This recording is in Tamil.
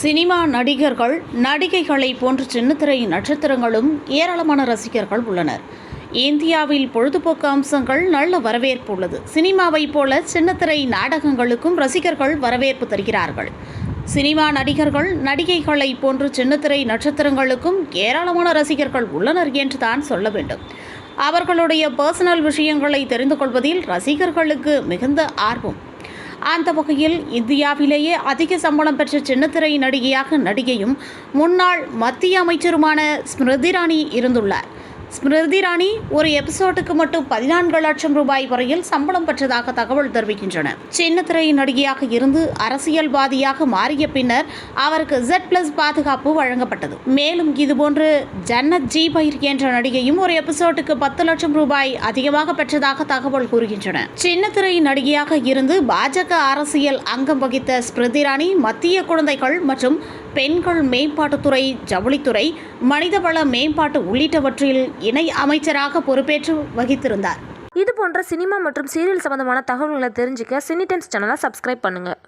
சினிமா நடிகர்கள் நடிகைகளை போன்ற சின்னத்திரை நட்சத்திரங்களும் ஏராளமான ரசிகர்கள் உள்ளனர். இந்தியாவில் பொழுதுபோக்கு அம்சங்கள் நல்ல வரவேற்பு உள்ளது. சினிமாவைப் போல சின்னத்திரை நாடகங்களுக்கும் ரசிகர்கள் வரவேற்பு தருகிறார்கள். சினிமா நடிகர்கள் நடிகைகளை போன்று சின்னத்திரை நட்சத்திரங்களுக்கும் ஏராளமான ரசிகர்கள் உள்ளனர் என்று தான் சொல்ல வேண்டும். அவர்களுடைய பர்சனல் விஷயங்களை தெரிந்து கொள்வதில் ரசிகர்களுக்கு மிகுந்த ஆர்வம். அந்த வகையில் இந்தியாவிலேயே அதிக சம்பளம் பெற்ற சின்னத்திரை நடிகையாக நடிகையும் முன்னாள் மத்திய அமைச்சருமான ஸ்மிருதி இராணி இருந்துள்ளார். ஸ்மிருதி இரானி ஒரு எபிசோடுக்கு மட்டும் பதினான்கு லட்சம் ரூபாய் வரையில் சம்பளம் பெற்றதாக தகவல் தெரிவிக்கின்றன. சின்னத்திரை நடிகையாக இருந்து அரசியல்வாதியாக மாறிய பின்னர் அவருக்கு ஜெட் பிளஸ் பாதுகாப்பு வழங்கப்பட்டது. மேலும் இதுபோன்று ஜன்னத் ஜி பயிர் என்ற நடிகையும் ஒரு எபிசோடுக்கு பத்து லட்சம் ரூபாய் அதிகமாக பெற்றதாக தகவல் கூறுகின்றன. சின்னத்திரை நடிகையாக இருந்து பாஜக அரசியல் அங்கம் வகித்த ஸ்மிருதி இரானி மத்திய குழந்தைகள் மற்றும் பெண்கள் மேம்பாட்டுத்துறை ஜவுளித்துறை மனிதவள மேம்பாட்டு உள்ளிட்டவற்றில் இணை அமைச்சராக பொறுப்பேற்று வகித்திருந்தார். இது போன்ற சினிமா மற்றும் சீரியல் சம்பந்தமான தகவல்களை தெரிஞ்சுக்க சினி டைம்ஸ் சேனலை சப்ஸ்கிரைப் பண்ணுங்கள்